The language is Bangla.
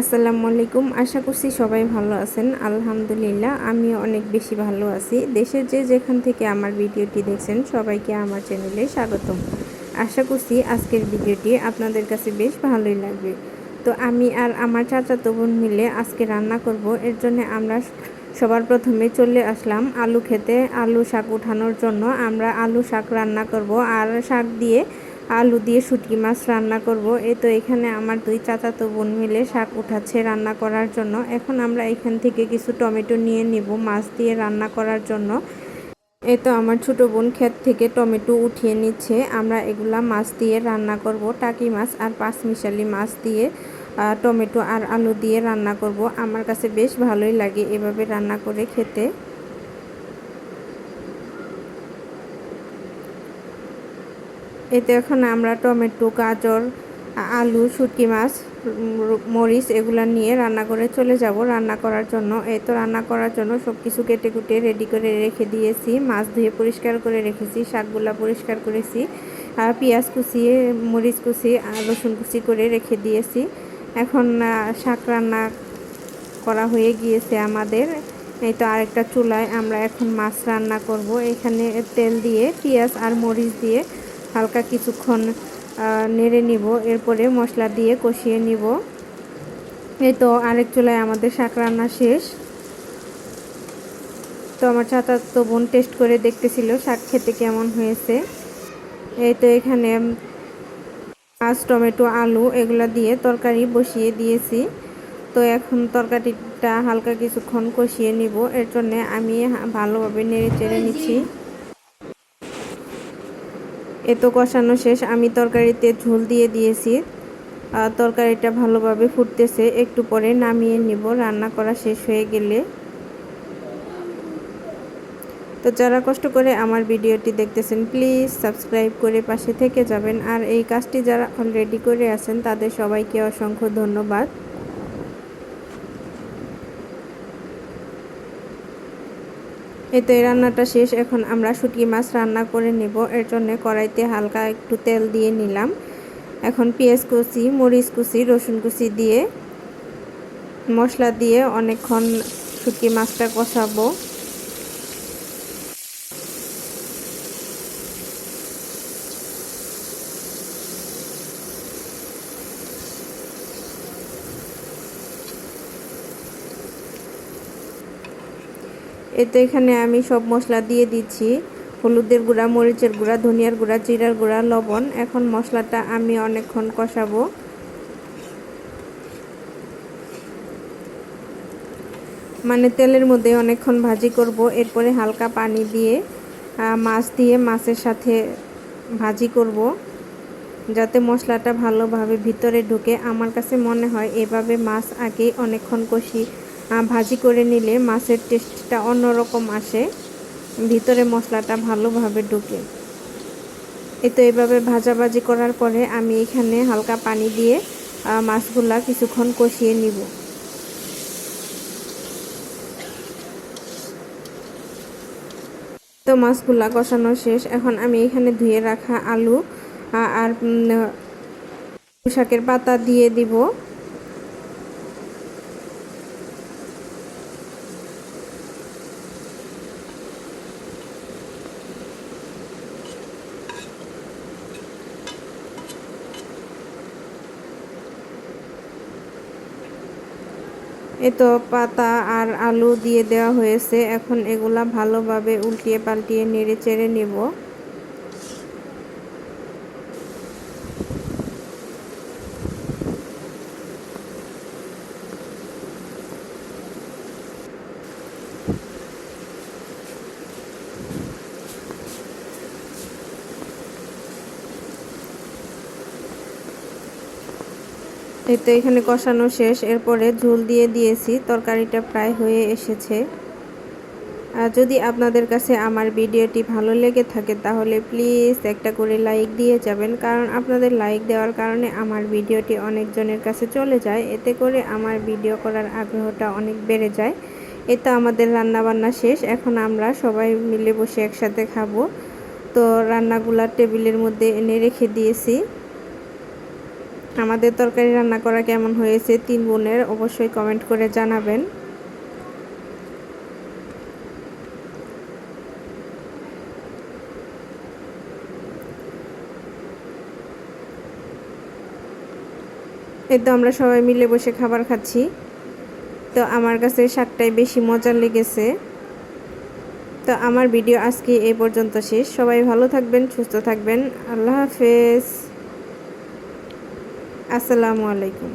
আসসালামু আলাইকুম। আশা করছি সবাই ভালো আছেন। আলহামদুলিল্লাহ আমি অনেক বেশি ভালো আছি। দেশের যে যেখান থেকে আমার ভিডিওটি দেখছেন, সবাইকে আমার চ্যানেলে স্বাগতম। আশা করছি আজকের ভিডিওটি আপনাদের কাছে বেশ ভালোই লাগবে। তো আমি আর আমার চাচাতো বোন মিলে আজকে রান্না করব। এর জন্য আমরা সবার প্রথমে চলে আসলাম আলু খেতে। আলু শাক উঠানোর জন্য আমরা আলু শাক রান্না করব। আর শাক দিয়ে আলু দিয়ে শুটকি মাছ রান্না করব। এই তো এখানে আমার দুই চাচাতো বোন মিলে শাক উঠাচ্ছে রান্না করার জন্য। এখন আমরা এখান থেকে কিছু টমেটো নিয়ে নিব মাছ দিয়ে রান্না করার জন্য। এই তো আমার ছোট বোন ক্ষেত থেকে টমেটো উঠিয়ে নিচ্ছে। আমরা এগুলা মাছ দিয়ে রান্না করব। টাকি মাছ আর পাঁচমিশালি মাছ দিয়ে টমেটো আর আলু দিয়ে রান্না করব। আমার কাছে বেশ ভালোই লাগে এভাবে রান্না করে খেতে। এতে এখন আমরা টমেটো, গাজর আলু, শুটকি মাছ মরিচ এগুলো নিয়ে রান্না করে চলে যাব। রান্না করার জন্য, এই তো রান্না করার জন্য সব কিছু কেটে কুটে রেডি করে রেখে দিয়েছি। মাছ ধুয়ে পরিষ্কার করে রেখেছি, শাকগুলা পরিষ্কার করেছি। আর পেঁয়াজ কুচিয়ে মরিচ কুচি আর রসুন কুচি করে রেখে দিয়েছি। এখন শাক রান্না করা হয়ে গিয়েছে আমাদের। এই তো আরেকটা চুলায় আমরা এখন মাছ রান্না করব। এখানে তেল দিয়ে, পেঁয়াজ আর মরিচ দিয়ে হালকা কিছুক্ষণ নেড়ে নিব। এরপরে মশলা দিয়ে কষিয়ে নিব। এই তো, আরেক চুলায় আমাদের শাক রান্না শেষ। তো আমার তো বোন টেস্ট করে দেখতেছিল শাক খেতে কেমন হয়েছে। এই তো এখানে মাছ টমেটো, আলু এগুলো দিয়ে তরকারি বসিয়ে দিয়েছি। তো এখন তরকারিটা হালকা কিছুক্ষণ কষিয়ে নিব। এর জন্যে আমি ভালোভাবে নেড়ে চেড়ে নিচ্ছি। এ তো কষানো শেষ, আমি তরকারিতে ঝোল দিয়ে দিয়েছি। তরকারিটা ভালোভাবে ফুটতেছে, একটু পরে নামিয়ে নিব, রান্না করা শেষ হয়ে গেলে। তো যারা কষ্ট করে আমার ভিডিওটি দেখতেছেন, প্লিজ সাবস্ক্রাইব করে পাশে থেকে যাবেন। আর এই কাজটি যারা অলরেডি করে আছেন, তাদের সবাইকে অসংখ্য ধন্যবাদ। এই তো এই রান্নাটা শেষ। এখন আমরা শুটকি মাছ রান্না করে নেব। এর জন্য কড়াইতে হালকা একটু তেল দিয়ে নিলাম। এখন পেঁয়াজ কুচি, মরিচ কুচি, রসুন কুচি দিয়ে মশলা দিয়ে অনেকক্ষণ শুটকি মাছটা কষাবো। এতে এখানে আমি সব মশলা দিয়ে দিচ্ছি। হলুদের গুঁড়া, মরিচের গুঁড়া, ধনিয়ার গুঁড়া, জিরার গুঁড়া, লবণ। এখন মশলাটা আমি অনেকক্ষণ কষাবো। মানে তেলের মধ্যে অনেকক্ষণ ভাজি করব। এরপরে হালকা পানি দিয়ে মাছ দিয়ে মাছের সাথে ভাজি করব। যাতে মশলাটা ভালোভাবে ভিতরে ঢুকে। আমার কাছে মনে হয় এভাবে মাছ আগে অনেকক্ষণ কষি ভাজি করে নিলে মাছের টেস্টটা অন্যরকম আসে। ভিতরে মশলাটা ভালোভাবে ঢুকে। এই তো এভাবে ভাজাভাজি করার পরে আমি এখানে হালকা পানি দিয়ে মাছগুলা কিছুক্ষণ কষিয়ে নিব। তো মাছগুলা কষানো শেষ। এখন আমি এখানে ধুয়ে রাখা আলু আর শাকের পাতা দিয়ে দিব। এ তো পাতা আর আলু দিয়ে দেওয়া হয়েছে। এখন এগুলা ভালোভাবে উল্টিয়ে পাল্টিয়ে নেড়ে চেড়ে নেব। এই তো এখানে কষানো শেষ। এরপরে ঝোল দিয়ে দিয়েছি। তরকারিটা প্রায় হয়ে এসেছে। আর যদি আপনাদের কাছে আমার ভিডিওটি ভালো লেগে থাকে, তাহলে প্লিজ একটা করে লাইক দিয়ে যাবেন। কারণ আপনাদের লাইক দেওয়ার কারণে আমার ভিডিওটি অনেকজনের কাছে চলে যায়। এতে করে আমার ভিডিও করার আগ্রহটা অনেক বেড়ে যায়। এ তো আমাদের রান্না বান্না শেষ। এখন আমরা সবাই মিলে বসে একসাথে খাব। তো রান্নাগুলা টেবিলের মধ্যে এনে রেখে দিয়েছি। আমাদের তরকারি রান্না করা কেমন হয়েছে তিন বোনের অবশ্যই কমেন্ট করে জানাবেন। এই তো আমরা সবাই মিলে বসে খাবার খাচ্ছি। তো আমার কাছে শাকটাই বেশি মজার লেগেছে। তো আমার ভিডিও আজকে এই পর্যন্ত শেষ। সবাই ভালো থাকবেন, সুস্থ থাকবেন। আল্লাহ হাফেজ। আসসালামু আলাইকুম।